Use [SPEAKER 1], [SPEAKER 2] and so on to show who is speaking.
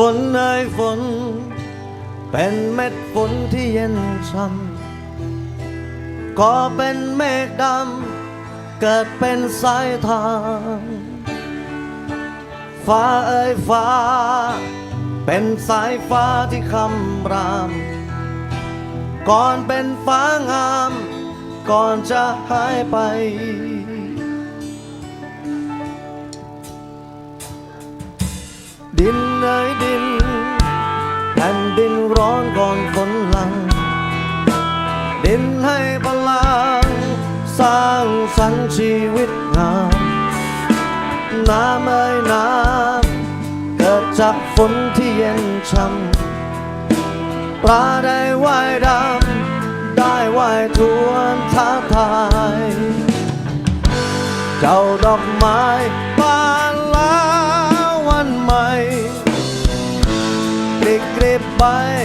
[SPEAKER 1] ฝนเอ่ยฝน เป็นเม็ดฝนที่เย็นช่ำก็เป็นเมฆดำเกิดเป็นสายทางฟ้าเอ่ยฟ้า เป็นสายฟ้าที่คำราม ก่อนเป็นฟ้างาม ก่อนจะหายไป ดินเอ่ยดินแผ่นดินร้อนก่อนฝนหลัง ดินให้พลัง สร้างสรรค์ชีวิตงามน้ำเอ่ยน้ำเกิดจากฝนที่เย็นช่ำปลาได้ว่ายดำได้ว่ายทวนท้าทาย เจ้าดอกไม้บา นแล้